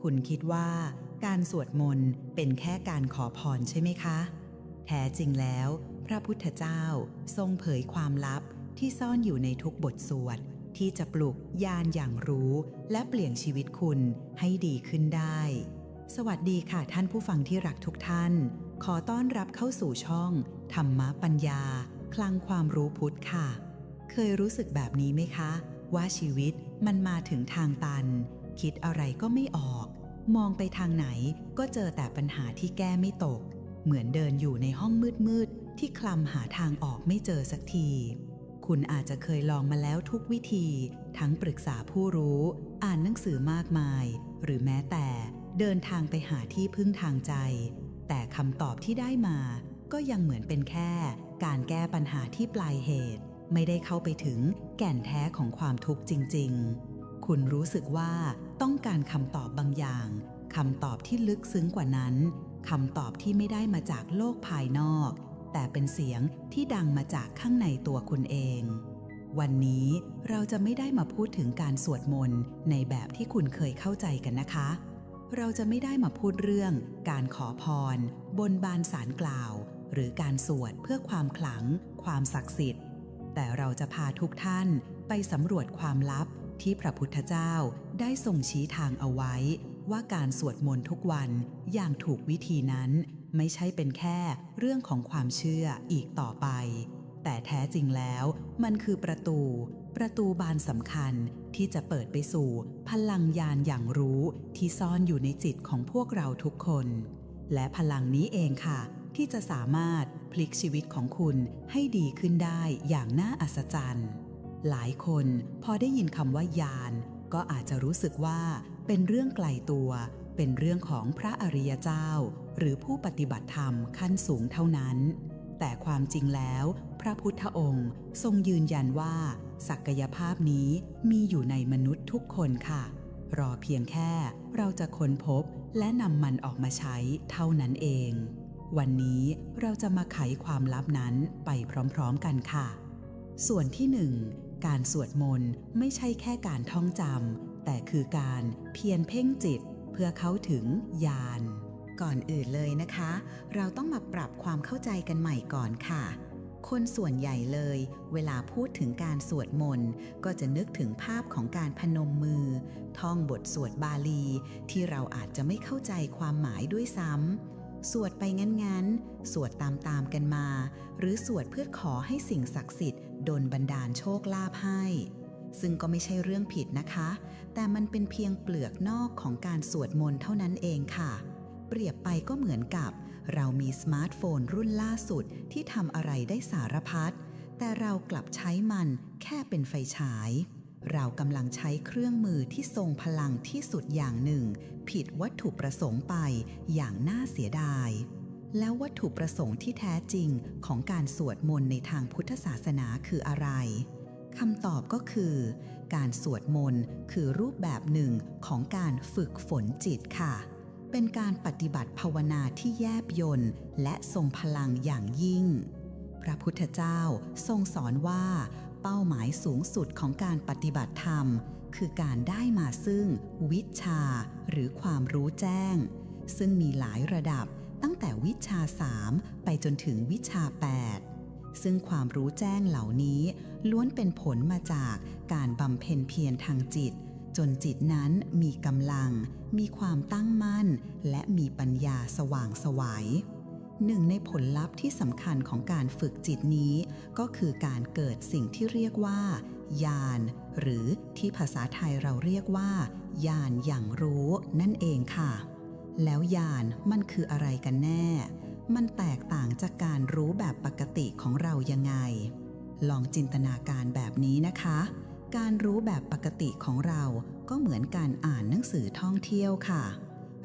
คุณคิดว่าการสวดมนต์เป็นแค่การขอพรใช่ไหมคะ แท้จริงแล้ว พระพุทธเจ้าทรงเผยความลับที่ซ่อนอยู่ในทุกบทสวด ที่จะปลุกญาณอย่างรู้ และเปลี่ยนชีวิตคุณให้ดีขึ้นได้ สวัสดีค่ะท่านผู้ฟังที่รักทุกท่าน ขอต้อนรับเข้าสู่ช่อง ธรรมปัญญา คลังความรู้พุทธค่ะ เคยรู้สึกแบบนี้ไหมคะ ว่าชีวิตมันมาถึงทางตัน คิดอะไรก็ไม่ออก มองไปทางไหนก็เจอแต่ปัญหาที่แก้ไม่ตก เหมือนเดินอยู่ในห้องมืดๆที่คลำหาทางออกไม่เจอสักที คุณอาจจะเคยลองมาแล้วทุกวิธี ทั้งปรึกษาผู้รู้ อ่านหนังสือมากมาย หรือแม้แต่เดินทางไปหาที่พึ่งทางใจ แต่คำตอบที่ได้มา ก็ยังเหมือนเป็นแค่ การแก้ปัญหาที่ปลายเหตุ ไม่ได้เข้าไปถึงแก่นแท้ของความทุกข์จริง ๆ คุณรู้สึกว่าต้องการคำตอบบางอย่างคำตอบที่ลึกซึ้งกว่านั้นคำตอบที่ไม่ได้มาจากโลกภายนอก แต่เป็นเสียงที่ดังมาจากข้างในตัวคุณเอง วันนี้เราจะไม่ได้มาพูดถึงการสวดมนต์ในแบบที่คุณเคยเข้าใจกันนะคะ เราจะไม่ได้มาพูดเรื่อง การขอพร บนบานสารกล่าว หรือการสวดเพื่อความขลัง ความศักดิ์สิทธิ์ แต่เราจะพาทุกท่านไปสำรวจความลับ ที่พระพุทธเจ้าได้ทรงชี้ทางเอาไว้ ว่าการสวดมนต์ทุกวันอย่างถูกวิธีนั้น ไม่ใช่เป็นแค่เรื่องของความเชื่ออีกต่อไป แต่แท้จริงแล้วมันคือประตู ประตูบานสำคัญที่จะเปิดไปสู่พลังยานอย่างรู้ที่ซ่อนอยู่ในจิตของพวกเราทุกคน และพลังนี้เองค่ะ ที่จะสามารถพลิกชีวิตของคุณให้ดีขึ้นได้อย่างน่าอัศจรรย์ หลายคนพอได้ยินคำว่ายานก็อาจจะรู้สึกว่าเป็นเรื่องไกลตัว เป็นเรื่องของพระอริยเจ้า หรือผู้ปฏิบัติธรรมขั้นสูงเท่านั้น แต่ความจริงแล้ว พระพุทธองค์ทรงยืนยันว่า ศักยภาพนี้มีอยู่ในมนุษย์ทุกคนค่ะ รอเพียงแค่เราจะค้นพบและนำมันออกมาใช้เท่านั้นเอง วันนี้เราจะมาไขความลับนั้นไปพร้อมๆกันค่ะ ส่วนที่หนึ่ง การสวดมนต์ไม่ใช่แค่การท่องจำแต่คือการเพียรเพ่งจิตเพื่อเข้าถึงญาณก่อนอื่นเลยนะคะ เราต้องมาปรับความเข้าใจกันใหม่ก่อนค่ะ คนส่วนใหญ่เลย เวลาพูดถึงการสวดมนต์ก็จะนึกถึงภาพของการพนมมือ ท่องบทสวดบาลี ที่เราอาจจะไม่เข้าใจความหมายด้วยซ้ำ สวดไปงั้นๆ สวดตามๆกันมา หรือสวดเพื่อขอให้สิ่งศักดิ์สิทธิ์ดลบันดาลโชคลาภให้ ซึ่งก็ไม่ใช่เรื่องผิดนะคะ แต่มันเป็นเพียงเปลือกนอกของการสวดมนต์เท่านั้นเองค่ะ เปรียบไปก็เหมือนกับ เรามีสมาร์ทโฟนรุ่นล่าสุดที่ทำอะไรได้สารพัดแต่เรากลับใช้มันแค่เป็นไฟฉาย เรากำลังใช้เครื่องมือที่ทรงพลังที่สุดอย่างหนึ่ง ผิดวัตถุประสงค์ไปอย่างน่าเสียดาย แล้ววัตถุประสงค์ที่แท้จริงของการสวดมนต์ในทางพุทธศาสนาคืออะไรคำตอบก็คือ การสวดมนต์คือรูปแบบหนึ่งของการฝึกฝนจิตค่ะ เป็นการปฏิบัติภาวนาที่แยบยนต์และทรงพลังอย่างยิ่ง พระพุทธเจ้าทรงสอนว่า เป้าหมายสูงสุดของการปฏิบัติธรรม คือการได้มาซึ่งวิชา หรือความรู้แจ้ง ซึ่งมีหลายระดับตั้งแต่วิชาสามไปจนถึงวิชา 8 ซึ่งความรู้แจ้งเหล่านี้ ล้วนเป็นผลมาจากการบำเพ็ญเพียรทางจิต จนจิตนั้นมีกำลัง มีความตั้งมั่น และมีปัญญาสว่างสวัย หนึ่งในผลลัพธ์ที่สำคัญของการฝึกจิตนี้ ก็คือการเกิดสิ่งที่เรียกว่าญาณหรือที่ภาษาไทยเราเรียกว่าญาณอย่างรู้นั่นเองค่ะ แล้วญาณมันคืออะไรกันแน่ มันแตกต่างจากการรู้แบบปกติของเรายังไง ลองจินตนาการแบบนี้นะคะ การรู้แบบปกติของเราก็เหมือนการอ่านหนังสือท่องเที่ยวค่ะ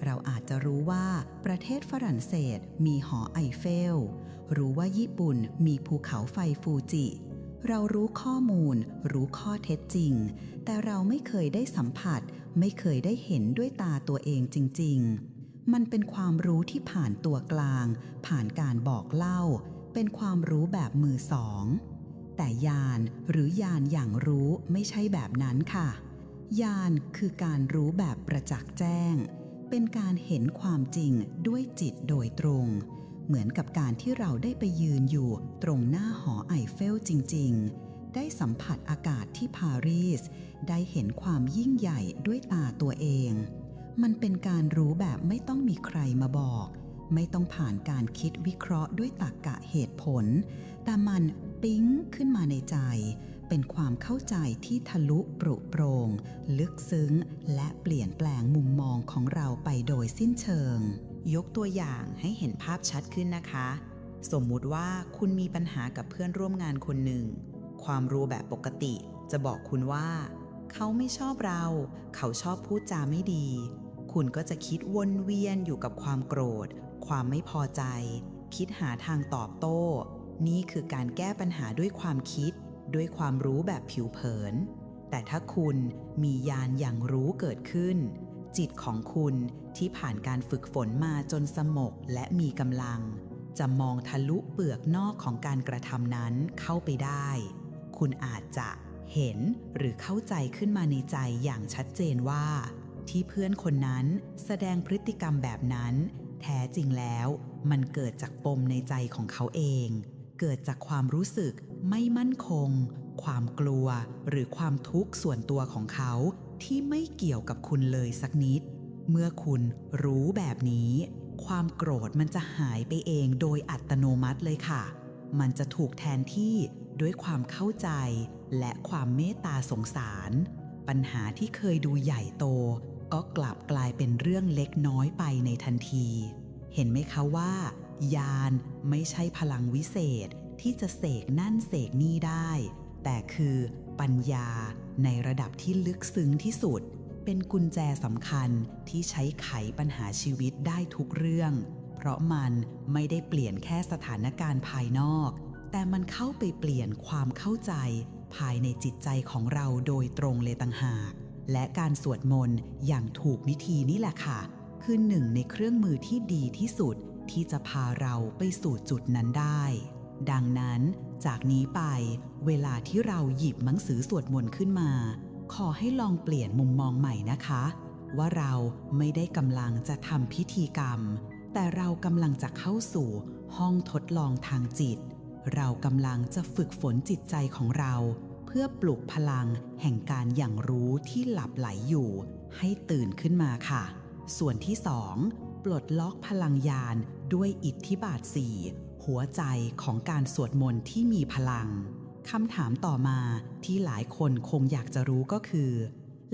เราอาจจะรู้ว่าประเทศฝรั่งเศสมีหอไอเฟล รู้ว่าญี่ปุ่นมีภูเขาไฟฟูจิ เรารู้ข้อมูล รู้ข้อเท็จจริง แต่เราไม่เคยได้สัมผัส ไม่เคยได้เห็นด้วยตาตัวเองจริง ๆ มันเป็นความรู้ที่ผ่านตัวกลาง ผ่านการบอกเล่า เป็นความรู้แบบมือสอง แต่ญาณหรือญาณอย่างรู้ไม่ใช่แบบนั้นค่ะญาณคือการรู้แบบประจักษ์แจ้ง เป็นการเห็นความจริงด้วยจิตโดยตรง เหมือนกับการที่เราได้ไปยืนอยู่ตรงหน้าหอไอเฟลจริง ๆ ได้สัมผัสอากาศที่ปารีส ได้เห็นความยิ่งใหญ่ด้วยตาตัวเอง มันเป็นการรู้แบบไม่ต้องมีใครมาบอก ไม่ต้องผ่านการคิดวิเคราะห์ด้วยตรรกะเหตุผล แต่มันปิ๊งขึ้นมาในใจ เป็นความเข้าใจที่ทะลุปรุโปรง ลึกซึ้ง และเปลี่ยนแปลงมุมมองของเราไปโดยสิ้นเชิง ยกตัวอย่างให้เห็นภาพชัดขึ้นนะคะ สมมุติว่าคุณมีปัญหากับเพื่อนร่วมงานคนหนึ่ง ความรู้แบบปกติ จะบอกคุณว่า เขาไม่ชอบเรา เขาชอบพูดจาไม่ดี คุณก็จะคิดวนเวียนอยู่กับความโกรธ ความไม่พอใจ คิดหาทางตอบโต้ นี่คือการแก้ปัญหาด้วยความคิด ด้วยความรู้แบบผิวเผิน แต่ถ้าคุณมียานอย่างรู้เกิดขึ้น จิตของคุณที่ผ่านการฝึกฝนมาจนสมกและมีกำลัง จะมองทะลุเปลือกนอกของการกระทำนั้นเข้าไปได้ คุณอาจจะเห็นหรือเข้าใจขึ้นมาในใจอย่างชัดเจนว่า ที่เพื่อนคนนั้นแสดงพฤติกรรมแบบนั้น แท้จริงแล้วมันเกิดจากปมในใจของเขาเอง เกิดจากความรู้สึกไม่มั่นคง ความกลัว หรือความทุกข์ส่วนตัวของเขาที่ไม่เกี่ยวกับคุณเลยสักนิด เมื่อคุณรู้แบบนี้ ความโกรธมันจะหายไปเองโดยอัตโนมัติเลยค่ะ มันจะถูกแทนที่ด้วยความเข้าใจ และความเมตตาสงสาร ปัญหาที่เคยดูใหญ่โต ก็กลับกลายเป็นเรื่องเล็กน้อยไปในทันที เห็นไหมคะว่า ยานไม่ใช่พลังวิเศษที่จะเสกนั่นเสกนี่ได้ แต่คือปัญญาในระดับที่ลึกซึ้งที่สุด เป็นกุญแจสำคัญที่ใช้ไขปัญหาชีวิตได้ทุกเรื่อง เพราะมันไม่ได้เปลี่ยนแค่สถานการณ์ภายนอก แต่มันเข้าไปเปลี่ยนความเข้าใจ ภายในจิตใจของเราโดยตรงเลยต่างหาก และการสวดมนต์อย่างถูกวิธีนี่แหละค่ะ คือหนึ่งในเครื่องมือที่ดีที่สุด ที่จะพาเราไปสู่จุดนั้นได้ ดังนั้นจากนี้ไป เวลาที่เราหยิบหนังสือสวดมนต์ขึ้นมา ขอให้ลองเปลี่ยนมุมมองใหม่นะคะ ว่าเราไม่ได้กำลังจะทำพิธีกรรม แต่เรากำลังจะเข้าสู่ห้องทดลองทางจิต เรากำลังจะฝึกฝนจิตใจของเรา เพื่อปลุกพลังแห่งการอย่างรู้ที่หลับไหลอยู่ ให้ตื่นขึ้นมาค่ะ ส่วนที่สอง ปลดล็อกพลังยานด้วยอิทธิบาทสี่หัวใจของการสวดมนต์ที่มีพลังคำถามต่อมาที่หลายคนคงอยากจะรู้ก็คือ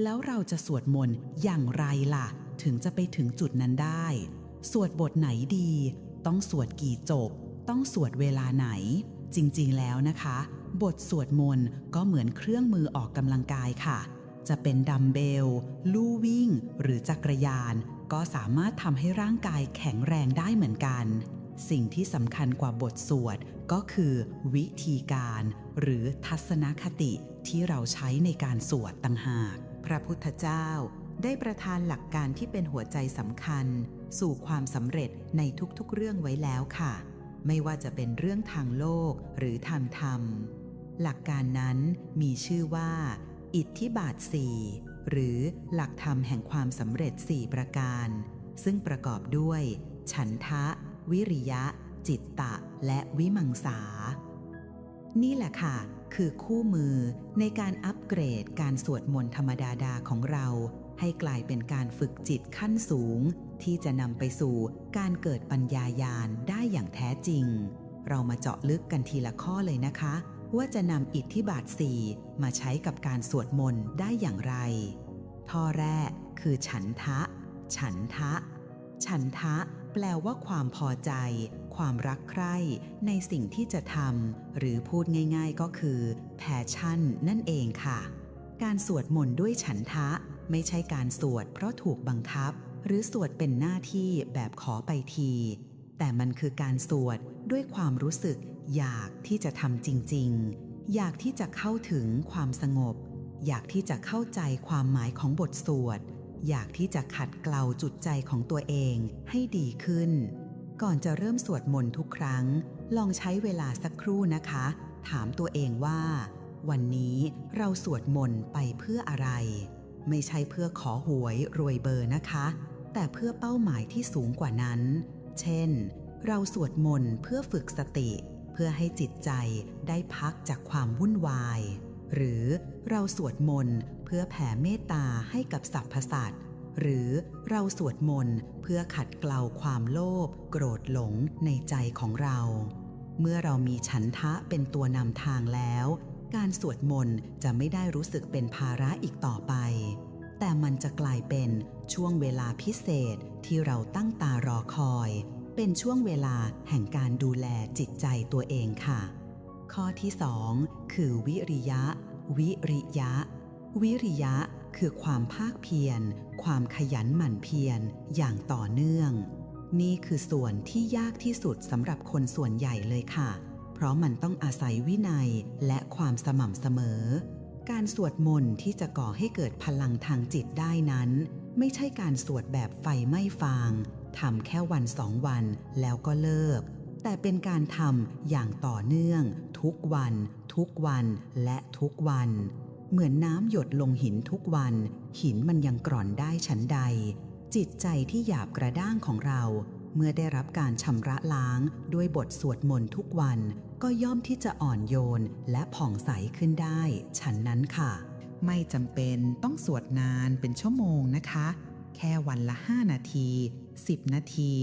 แล้วเราจะสวดมนต์อย่างไรล่ะ ถึงจะไปถึงจุดนั้นได้ สวดบทไหนดี ต้องสวดกี่จบ ต้องสวดเวลาไหน จริงๆแล้วนะคะ บทสวดมนต์ก็เหมือนเครื่องมือออกกำลังกายค่ะ จะเป็นดัมเบล ลู่วิ่ง หรือจักรยาน ก็สามารถทำให้ร่างกายแข็งแรงได้เหมือนกัน สิ่งที่สำคัญกว่าบทสวดก็คือวิธีการ หรือทัศนคติที่เราใช้ในการสวดต่างหาก พระพุทธเจ้าได้ประทานหลักการที่เป็นหัวใจสำคัญ สู่ความสำเร็จในทุกๆเรื่องไว้แล้วค่ะ ไม่ว่าจะเป็นเรื่องทางโลกหรือทางธรรม หลักการนั้นมีชื่อว่า อิทธิบาทสี่ หรือหลักธรรมแห่งความสำเร็จสี่ประการ ซึ่งประกอบด้วย ฉันทะ วิริยะ จิตตะ และวิมังสา นี่แหละค่ะ คือคู่มือในการอัปเกรดการสวดมนต์ธรรมดาดาของเรา ให้กลายเป็นการฝึกจิตขั้นสูง ที่จะนำไปสู่การเกิดปัญญายาณได้อย่างแท้จริง เรามาเจาะลึกกันทีละข้อเลยนะคะ ว่าจะนำอิทธิบาทสี่มาใช้กับการสวดมนต์ได้อย่างไร ท่อแรกคือฉันทะ ฉันทะ ฉันทะ แปลว่าความพอใจ ความรักใคร่ ในสิ่งที่จะทำหรือพูดง่ายๆก็คือแพชชั่นนั่นเองค่ะ การสวดมนต์ด้วยฉันทะ ไม่ใช่การสวดเพราะถูกบังคับ หรือสวดเป็นหน้าที่แบบขอไปที แต่มันคือการสวดด้วยความรู้สึกอยากที่จะทำจริง ๆ อยากที่จะเข้าถึงความสงบ อยากที่จะเข้าใจความหมายของบทสวด อยากที่จะขัดเกลาจุดใจของตัวเองให้ดีขึ้น ก่อนจะเริ่มสวดมนต์ทุกครั้ง ลองใช้เวลาสักครู่นะคะ ถามตัวเองว่า วันนี้เราสวดมนต์ไปเพื่ออะไร ไม่ใช่เพื่อขอหวยรวยเบอร์นะคะ แต่เพื่อเป้าหมายที่สูงกว่านั้น เช่น เราสวดมนต์เพื่อฝึกสติ เพื่อให้จิตใจได้พักจากความวุ่นวาย หรือเราสวดมนต์เพื่อแผ่เมตตาให้กับสรรพสัตว์หรือเราสวดมนต์เพื่อขัดเกลาความโลภโกรธหลงในใจของเรา เมื่อเรามีฉันทะเป็นตัวนำทางแล้ว การสวดมนต์จะไม่ได้รู้สึกเป็นภาระอีกต่อไป แต่มันจะกลายเป็นช่วงเวลาพิเศษที่เราตั้งตารอคอย เป็นช่วงเวลาแห่งการดูแลจิตใจตัวเองค่ะ ข้อที่สองคือวิริยะ วิริยะ วิริยะคือความภาคเพียร ความขยันหมั่นเพียรอย่างต่อเนื่อง นี่คือส่วนที่ยากที่สุดสำหรับคนส่วนใหญ่เลยค่ะ เพราะมันต้องอาศัยวินัยและความสม่ำเสมอ การสวดมนต์ที่จะก่อให้เกิดพลังทางจิตได้นั้น ไม่ใช่การสวดแบบไฟไม่ฟางทำแค่วันสองวันแล้วก็เลิก แต่เป็นการทำอย่างต่อเนื่อง ทุกวัน ทุกวันและทุกวัน เหมือนน้ำหยดลงหินทุกวัน หินมันยังกร่อนได้ฉันใด จิตใจที่หยาบกระด้างของเรา เมื่อได้รับการชำระล้างด้วยบทสวดมนต์ทุกวัน ก็ย่อมที่จะอ่อนโยนและผ่องใสขึ้นได้ ฉันนั้นค่ะ ไม่จำเป็นต้องสวดนานเป็นชั่วโมงนะคะ แค่วันละ 5 นาที 10 นาที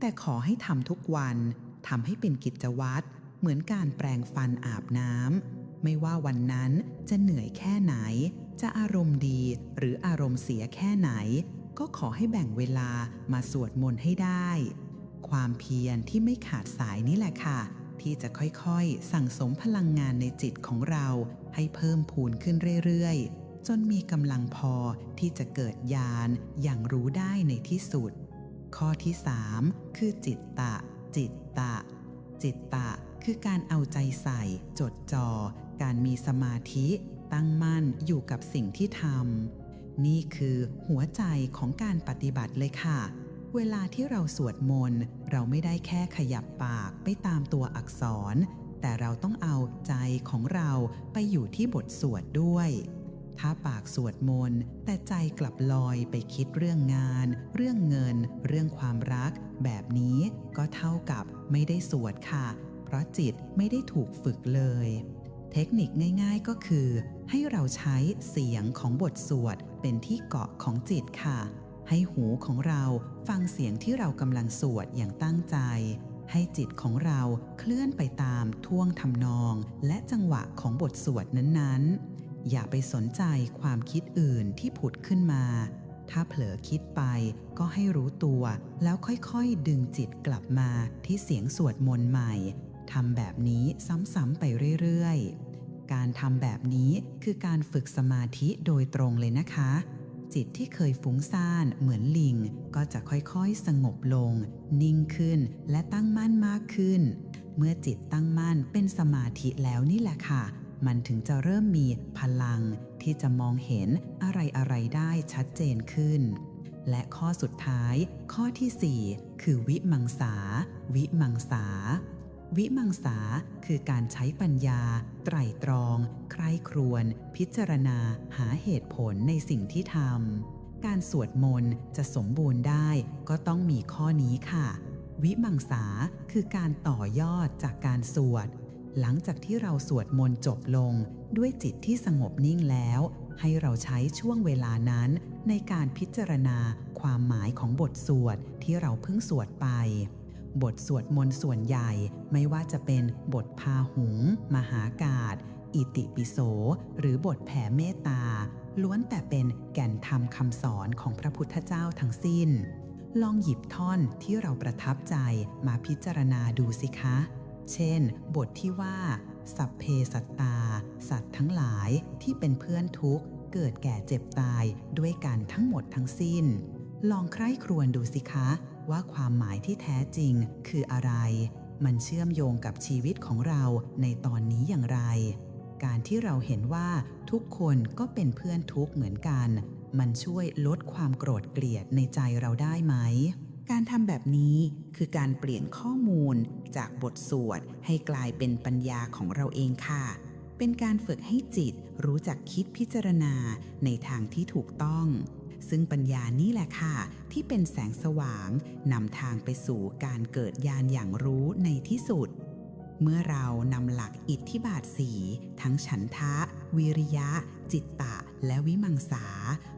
แต่ขอให้ทำทุกวันทำให้เป็นกิจวัตรเหมือนการแปรงฟันอาบน้ำไม่ว่าวันนั้นจะเหนื่อยแค่ไหน จะอารมณ์ดีหรืออารมณ์เสียแค่ไหน ก็ขอให้แบ่งเวลามาสวดมนต์ให้ได้ ความเพียรที่ไม่ขาดสายนี่แหละค่ะ ที่จะค่อยๆ สั่งสมพลังงานในจิตของเราให้เพิ่มพูนขึ้นเรื่อยๆ จนมีกำลังพอที่จะเกิดญาณอย่างรู้ได้ในที่สุด ข้อที่ 3 คือจิตตะ จิตตะ จิตตะคือการเอาใจใส่ จดจอ่อการมีสมาธิตั้งมั่นอยู่กับสิ่งที่ทำนี่คือหัวใจของการปฏิบัติเลยค่ะ เวลาที่เราสวดมนต์เราไม่ได้แค่ขยับปากไปตามตัวอักษร แต่เราต้องเอาใจของเราไปอยู่ที่บทสวดด้วย ถ้าปากสวดมนต์แต่ใจกลับลอยไปคิดเรื่องงาน เรื่องเงิน เรื่องความรัก แบบนี้ก็เท่ากับไม่ได้สวดค่ะ เพราะจิตไม่ได้ถูกฝึกเลย เทคนิคง่าย ๆก็คือ ให้เราใช้เสียงของบทสวดเป็นที่เกาะของจิตค่ะ ให้หูของเราฟังเสียงที่เรากำลังสวดอย่างตั้งใจ ให้จิตของเราเคลื่อนไปตามท่วงทำนอง และจังหวะของบทสวดนั้นๆ อย่าไปสนใจความคิดอื่นที่ผุดขึ้นมา ถ้าเผลอคิดไปก็ให้รู้ตัวแล้วค่อยๆ ดึงจิตกลับมาที่เสียงสวดมนต์ใหม่ทำแบบนี้ซ้ำๆไปเรื่อยๆ การทำแบบนี้คือการฝึกสมาธิโดยตรงเลยนะคะ จิตที่เคยฟุ้งซ่านเหมือนลิง ก็จะค่อยๆสงบลง นิ่งขึ้นและตั้งมั่นมากขึ้น เมื่อจิตตั้งมั่นเป็นสมาธิแล้วนี่แหละค่ะ มันถึงจะเริ่มมีพลัง ที่จะมองเห็นอะไรๆได้ชัดเจนขึ้น และข้อสุดท้าย ข้อที่ 4 คือวิมังสา วิมังสา วิมังสาคือการใช้ปัญญา ไตร่ตรอง ใคร่ครวญพิจารณา หาเหตุผลในสิ่งที่ทำ การสวดมนต์จะสมบูรณ์ได้ก็ต้องมีข้อนี้ค่ะ วิมังสาคือการต่อยอดจากการสวด หลังจากที่เราสวดมนต์จบลง ด้วยจิตที่สงบนิ่งแล้ว ให้เราใช้ช่วงเวลานั้น ในการพิจารณาความหมายของบทสวดที่เราเพิ่งสวดไป บทสวดมนต์ส่วนใหญ่ไม่ว่าจะเป็นบทพาหุง มหากาศ อิติปิโส หรือบทแผ่เมตตา ล้วนแต่เป็นแก่นธรรมคำสอนของพระพุทธเจ้าทั้งสิ้น ลองหยิบท่อนที่เราประทับใจมาพิจารณาดูสิคะ เช่น บทที่ว่า สัพเพสัตตา สัตว์ทั้งหลายที่เป็นเพื่อนทุกข์ เกิดแก่เจ็บตายด้วยกันทั้งหมดทั้งสิ้น ลองใคร่ครวญดูสิคะ ว่าความหมายที่แท้จริงคืออะไร มันเชื่อมโยงกับชีวิตของเราในตอนนี้อย่างไร การที่เราเห็นว่าทุกคนก็เป็นเพื่อนทุกเหมือนกัน มันช่วยลดความโกรธเกลียดในใจเราได้ไหม การทำแบบนี้คือการเปลี่ยนข้อมูลจากบทสวดให้กลายเป็นปัญญาของเราเองค่ะ เป็นการฝึกให้จิตรู้จักคิดพิจารณาในทางที่ถูกต้อง ซึ่งปัญญานี่แหละค่ะ ที่เป็นแสงสว่างนำทางไปสู่การเกิดญาณอย่างรู้ในที่สุด เมื่อเรานำหลักอิทธิบาทสีทั้งฉันทะ วิริยะ จิตตะ และวิมังสา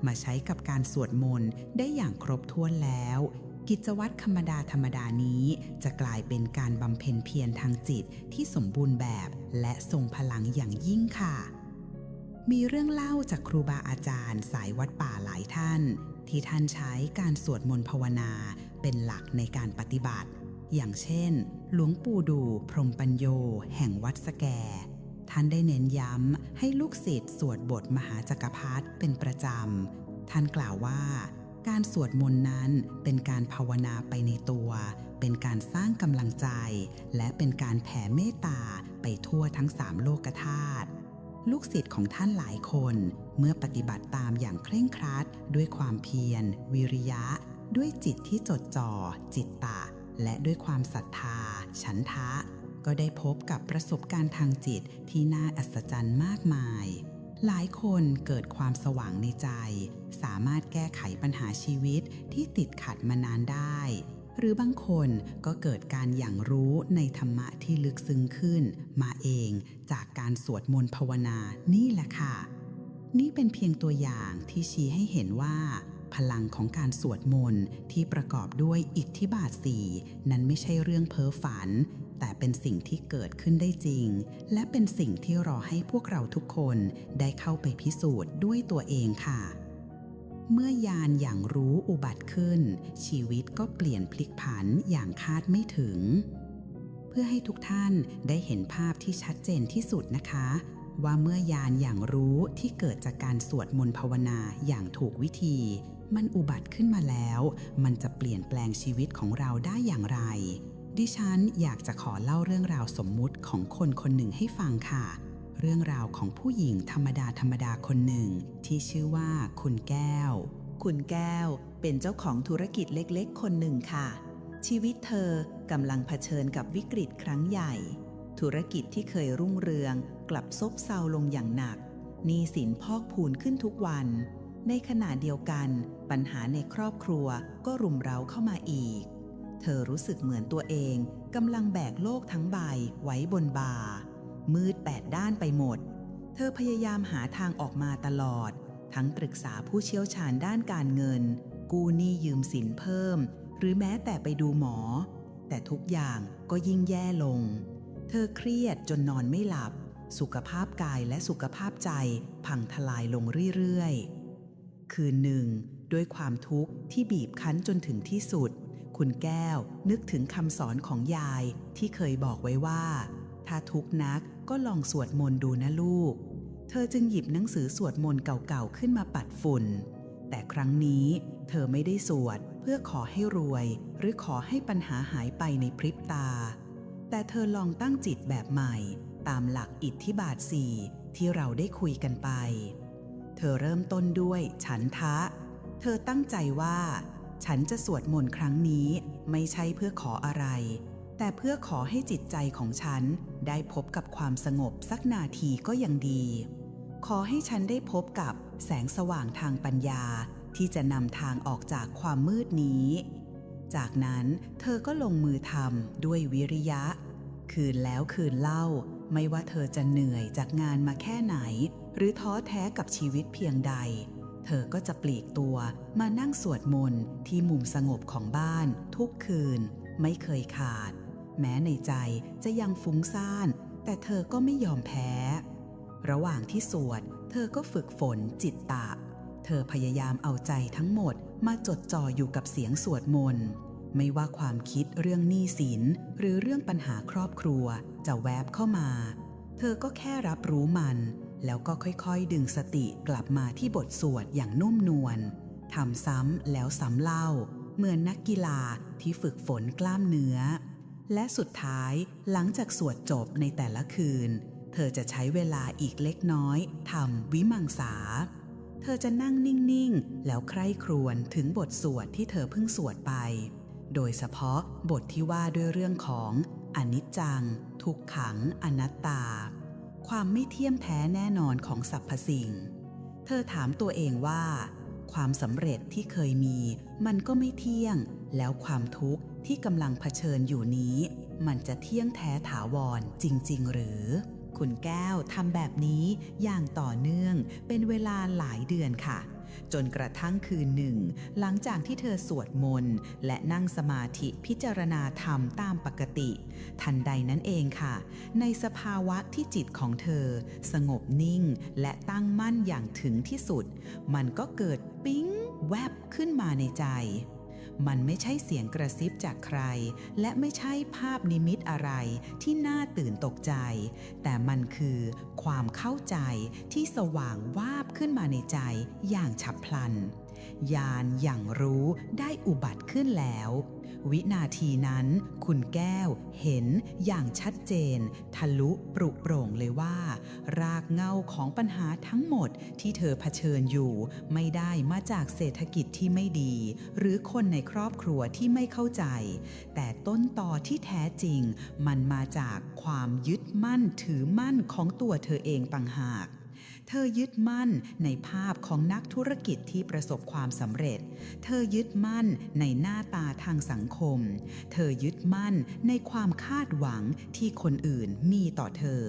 มาใช้กับการสวดมนต์ได้อย่างครบถ้วนแล้ว กิจวัตรธรรมดาธรรมดานี้จะกลายเป็นการบำเพ็ญเพียรทางจิตที่สมบูรณ์แบบและทรงพลังอย่างยิ่งค่ะ มีเรื่องเล่าจากครูบาอาจารย์ สายวัดป่าหลายท่าน ที่ท่านใช้การสวดมนต์ภาวนาเป็นหลักในการปฏิบัติ อย่างเช่น หลวงปู่ดูพรหมปัญโย แห่งวัดสแก ท่านได้เน้นย้ำให้ลูกศิษย์สวดบทมหาจักรพรรดิเป็นประจำ ท่านกล่าวว่า การสวดมนต์นั้นเป็นการภาวนาไปในตัว เป็นการสร้างกำลังใจ และเป็นการแผ่เมตตาไปทั่วทั้งสามโลกธาตุ ลูกศิษย์ของท่านหลายคน เมื่อปฏิบัติตามอย่างเคร่งครัด ด้วยความเพียร วิริยะ ด้วยจิตที่จดจ่อ จิตตะ และด้วยความศรัทธา ฉันทะ ก็ได้พบกับประสบการณ์ทางจิตที่น่าอัศจรรย์มากมาย หลายคนเกิดความสว่างในใจ สามารถแก้ไขปัญหาชีวิตที่ติดขัดมานานได้ หรือบางคนก็เกิดการอย่างรู้ในธรรมะที่ลึกซึ้งขึ้น มาเองจากการสวดมนต์ภาวนานี่แหละค่ะ นี่เป็นเพียงตัวอย่างที่ชี้ให้เห็นว่า พลังของการสวดมนต์ที่ประกอบด้วยอิทธิบาทสี่นั้นไม่ใช่เรื่องเพ้อฝัน แต่เป็นสิ่งที่เกิดขึ้นได้จริง และเป็นสิ่งที่รอให้พวกเราทุกคนได้เข้าไปพิสูจน์ด้วยตัวเองค่ะ เมื่อยานอย่างรู้อุบัติขึ้น ชีวิตก็เปลี่ยนพลิกผันอย่างคาดไม่ถึง เพื่อให้ทุกท่านได้เห็นภาพที่ชัดเจนที่สุดนะคะ ว่าเมื่อยานอย่างรู้ที่เกิดจากการสวดมนต์ภาวนาอย่างถูกวิธี มันอุบัติขึ้นมาแล้ว มันจะเปลี่ยนแปลงชีวิตของเราได้อย่างไร ดิฉันอยากจะขอเล่าเรื่องราวสมมุติของคนคนหนึ่งให้ฟังค่ะ เรื่องราวของผู้หญิงธรรมดาธรรมดาคนหนึ่ง ที่ชื่อว่าคุณแก้ว คุณแก้วเป็นเจ้าของธุรกิจเล็กๆ คนหนึ่งค่ะ ชีวิตเธอกำลังเผชิญกับวิกฤตครั้งใหญ่ ธุรกิจที่เคยรุ่งเรืองกลับซบเซาลงอย่างหนักหนี้สินพอกพูนขึ้นทุกวัน ในขณะเดียวกัน ปัญหาในครอบครัวก็รุมเร้าเข้ามาอีก เธอรู้สึกเหมือนตัวเองกำลังแบกโลกทั้งใบไว้บนบ่า มืดแปดด้านไปหมด เธอพยายามหาทางออกมาตลอด ทั้งปรึกษาผู้เชี่ยวชาญด้านการเงิน กู้หนี้ยืมสินเพิ่ม หรือแม้แต่ไปดูหมอ แต่ทุกอย่างก็ยิ่งแย่ลง เธอเครียดจนนอนไม่หลับ สุขภาพกายและสุขภาพใจพังทลายลงเรื่อยๆ คืนหนึ่ง ด้วยความทุกข์ที่บีบคั้นจนถึงที่สุด คุณแก้วนึกถึงคำสอนของยายที่เคยบอกไว้ว่า ถ้าทุกข์นัก ก็ลองสวดมนต์ดูนะลูก เธอจึงหยิบหนังสือสวดมนต์เก่าๆขึ้นมาปัดฝุ่น แต่ครั้งนี้เธอไม่ได้สวดเพื่อขอให้รวย หรือขอให้ปัญหาหายไปในพริบตา แต่เธอลองตั้งจิตแบบใหม่ ตามหลักอิทธิบาทสี่ที่เราได้คุยกันไป เธอเริ่มต้นด้วยฉันทะ เธอตั้งใจว่า ฉันจะสวดมนต์ครั้งนี้ไม่ใช่เพื่อขออะไร แต่เพื่อขอให้จิตใจของฉันได้พบกับความสงบสักนาทีก็ยังดี ขอให้ฉันได้พบกับแสงสว่างทางปัญญาที่จะนำทางออกจากความมืดนี้ จากนั้นเธอก็ลงมือทำด้วยวิริยะ คืนแล้วคืนเล่า ไม่ว่าเธอจะเหนื่อยจากงานมาแค่ไหน หรือท้อแท้กับชีวิตเพียงใด เธอก็จะปลีกตัวมานั่งสวดมนต์ที่มุมสงบของบ้านทุกคืน ไม่เคยขาด แม้ในใจจะยังฟุ้งซ่าน แต่เธอก็ไม่ยอมแพ้ ระหว่างที่สวด เธอก็ฝึกฝนจิตตะ เธอพยายามเอาใจทั้งหมดมาจดจ่ออยู่กับเสียงสวดมนต์ไม่ว่าความคิดเรื่องหนี้สิน หรือเรื่องปัญหาครอบครัว จะแวบเข้ามา เธอก็แค่รับรู้มัน แล้วก็ค่อยๆ ดึงสติกลับมาที่บทสวดอย่างนุ่มนวลทำซ้ำแล้วซ้ำเล่า เหมือนนักกีฬาที่ฝึกฝนกล้ามเนื้อ และสุดท้ายหลังจากสวดจบในแต่ละคืน เธอจะใช้เวลาอีกเล็กน้อยทำวิมังสา เธอจะนั่งนิ่ง ๆ แล้วใคร่ครวญถึงบทสวดที่เธอเพิ่งสวดไป โดยเฉพาะบทที่ว่าด้วยเรื่องของอนิจจัง ทุกขัง อนัตตา ความไม่เที่ยมแท้แน่นอนของสรรพสิ่ง เธอถามตัวเองว่าคความสำเร็จที่เคยมี มันก็ไม่เที่ยง แล้วความทุกข์ที่กำลังเผชิญอยู่นี้ มันจะเที่ยงแท้ถาวรจริง ๆ หรือ คุณแก้วทำแบบนี้อย่างต่อเนื่องเป็นเวลาหลายเดือนค่ะ จนกระทั่งคืนหนึ่ง หลังจากที่เธอสวดมนต์และนั่งสมาธิพิจารณาธรรมตามปกติ ทันใดนั้นเองค่ะ ในสภาวะที่จิตของเธอ สงบนิ่งและตั้งมั่นอย่างถึงที่สุด มันก็เกิดปิ๊งแวบขึ้นมาในใจ มันไม่ใช่เสียงกระซิบจากใคร และไม่ใช่ภาพนิมิตอะไรที่น่าตื่นตกใจ แต่มันคือความเข้าใจที่สว่างวาบขึ้นมาในใจอย่างฉับพลัน ยานอย่างรู้ได้อุบัติขึ้นแล้ว วินาทีนั้น คุณแก้วเห็นอย่างชัดเจน ทะลุปรุโปร่งเลยว่า รากเงาของปัญหาทั้งหมดที่เธอเผชิญอยู่ ไม่ได้มาจากเศรษฐกิจที่ไม่ดี หรือคนในครอบครัวที่ไม่เข้าใจ แต่ต้นตอที่แท้จริง มันมาจากความยึดมั่นถือมั่นของตัวเธอเองต่างหาก เธอยึดมั่นในภาพของนักธุรกิจที่ประสบความสำเร็จ เธอยึดมั่นในหน้าตาทางสังคม เธอยึดมั่นในความคาดหวังที่คนอื่นมีต่อเธอ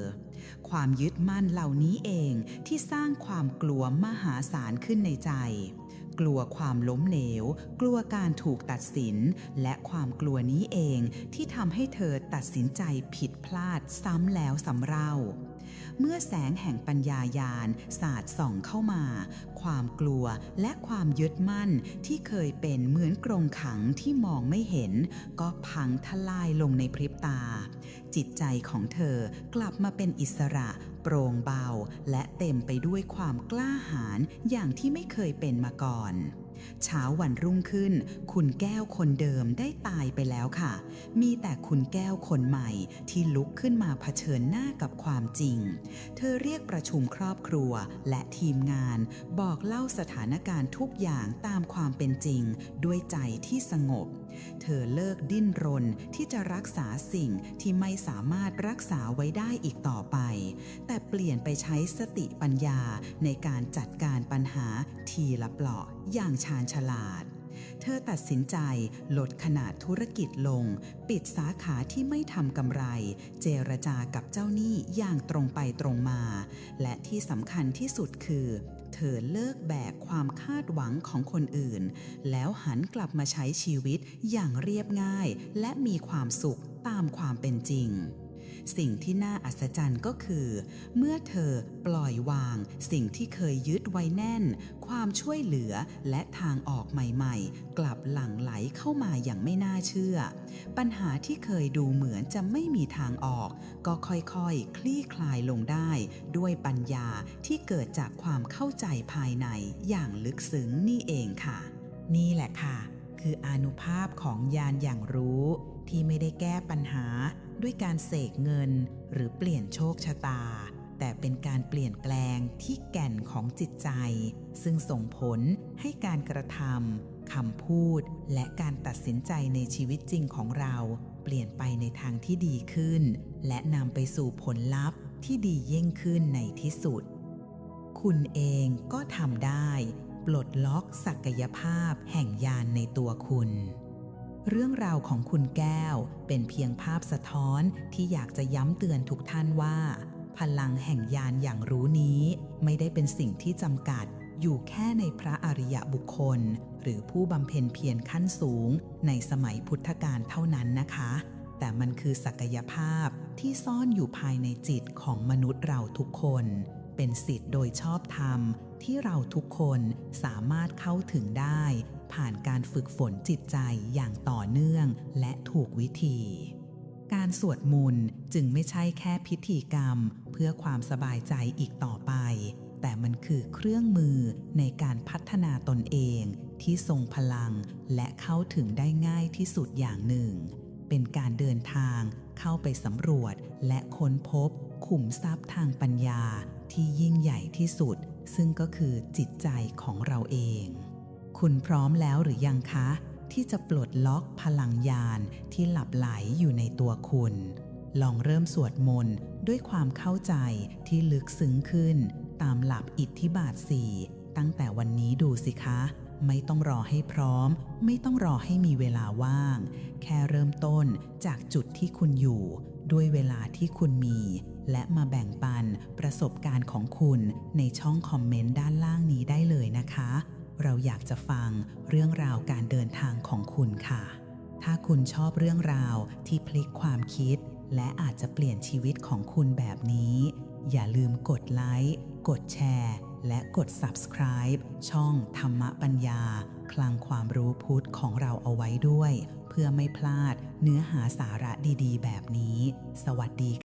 ความยึดมั่นเหล่านี้เองที่สร้างความกลัวมหาศาลขึ้นในใจกลัวความล้มเหลว กลัวการถูกตัดสิน และความกลัวนี้เองที่ทำให้เธอตัดสินใจผิดพลาดซ้ำแล้วซ้ำเล่า เมื่อแสงแห่งปัญญายาณสาดส่องเข้ามา ความกลัวและความยึดมั่นที่เคยเป็นเหมือนกรงขังที่มองไม่เห็น ก็พังทลายลงในพริบตา จิตใจของเธอกลับมาเป็นอิสระโปร่งเบา และเต็มไปด้วยความกล้าหาญอย่างที่ไม่เคยเป็นมาก่อน เช้าวันรุ่งขึ้น คุณแก้วคนเดิมได้ตายไปแล้วค่ะ มีแต่คุณแก้วคนใหม่ที่ลุกขึ้นมาเผชิญหน้ากับความจริง เธอเรียกประชุมครอบครัวและทีมงาน บอกเล่าสถานการณ์ทุกอย่างตามความเป็นจริง ด้วยใจที่สงบ เธอเลิกดิ้นรนที่จะรักษาสิ่งที่ไม่สามารถรักษาไว้ได้อีกต่อไป แต่เปลี่ยนไปใช้สติปัญญาในการจัดการปัญหาทีละเปลาะอย่างชาญฉลาดเธอตัดสินใจลดขนาดธุรกิจลง ปิดสาขาที่ไม่ทำกำไร เจรจากับเจ้าหนี้อย่างตรงไปตรงมา และที่สำคัญที่สุดคือ เธอเลิกแบกความคาดหวังของคนอื่น แล้วหันกลับมาใช้ชีวิตอย่างเรียบง่าย และมีความสุขตามความเป็นจริง สิ่งที่น่าอัศจรรย์ก็คือ เมื่อเธอปล่อยวางสิ่งที่เคยยึดไว้แน่น ความช่วยเหลือและทางออกใหม่ๆ กลับหลั่งไหลเข้ามาอย่างไม่น่าเชื่อ ปัญหาที่เคยดูเหมือนจะไม่มีทางออก ก็ค่อยๆ คลี่คลายลงได้ ด้วยปัญญาที่เกิดจากความเข้าใจภายในอย่างลึกซึ้งนี่เองค่ะ นี่แหละค่ะ คืออนุภาพของญาณอย่างรู้ที่ไม่ได้แก้ปัญหา ด้วยการเสกเงินหรือเปลี่ยนโชคชะตา แต่เป็นการเปลี่ยนแปลงที่แก่นของจิตใจ ซึ่งส่งผลให้การกระทำคำพูด และการตัดสินใจในชีวิตจริงของเรา เปลี่ยนไปในทางที่ดีขึ้น และนำไปสู่ผลลัพธ์ที่ดียิ่งขึ้นในที่สุด คุณเองก็ทำได้ ปลดล็อกศักยภาพแห่งญาณในตัวคุณ เรื่องราวของคุณแก้วเป็นเพียงภาพสะท้อนที่อยากจะย้ำเตือนทุกท่านว่า พลังแห่งญาณอย่างรู้นี้ ไม่ได้เป็นสิ่งที่จำกัด อยู่แค่ในพระอริยบุคคล หรือผู้บำเพ็ญเพียรขั้นสูง ในสมัยพุทธกาลเท่านั้นนะคะ แต่มันคือศักยภาพที่ซ่อนอยู่ภายในจิตของมนุษย์เราทุกคน เป็นสิทธิ์โดยชอบธรรมที่เราทุกคนสามารถเข้าถึงได้ ผ่านการฝึกฝนจิตใจอย่างต่อเนื่องและถูกวิธี การสวดมนต์จึงไม่ใช่แค่พิธีกรรมเพื่อความสบายใจอีกต่อไป แต่มันคือเครื่องมือในการพัฒนาตนเองที่ทรงพลังและเข้าถึงได้ง่ายที่สุดอย่างหนึ่ง เป็นการเดินทางเข้าไปสำรวจและค้นพบขุมทรัพย์ทางปัญญาที่ยิ่งใหญ่ที่สุด ซึ่งก็คือจิตใจของเราเอง คุณพร้อมแล้วหรือยังคะ ที่จะปลดล็อกพลังญาณที่หลับไหลอยู่ในตัวคุณ ลองเริ่มสวดมนต์ด้วยความเข้าใจที่ลึกซึ้งขึ้น ตามหลับอิทธิบาทสี่ตั้งแต่วันนี้ดูสิคะ ไม่ต้องรอให้พร้อม ไม่ต้องรอให้มีเวลาว่าง แค่เริ่มต้นจากจุดที่คุณอยู่ ด้วยเวลาที่คุณมี และมาแบ่งปันประสบการณ์ของคุณในช่องคอมเมนต์ด้านล่างนี้ได้เลยนะคะ เราอยากจะฟังเรื่องราวการเดินทางของคุณค่ะ ถ้าคุณชอบเรื่องราวที่พลิกความคิด และอาจจะเปลี่ยนชีวิตของคุณแบบนี้ อย่าลืมกดไลค์ กดแชร์ และกด subscribe ช่องธรรมปัญญา คลังความรู้พุทธของเราเอาไว้ด้วย เพื่อไม่พลาดเนื้อหาสาระดีๆ แบบนี้ สวัสดี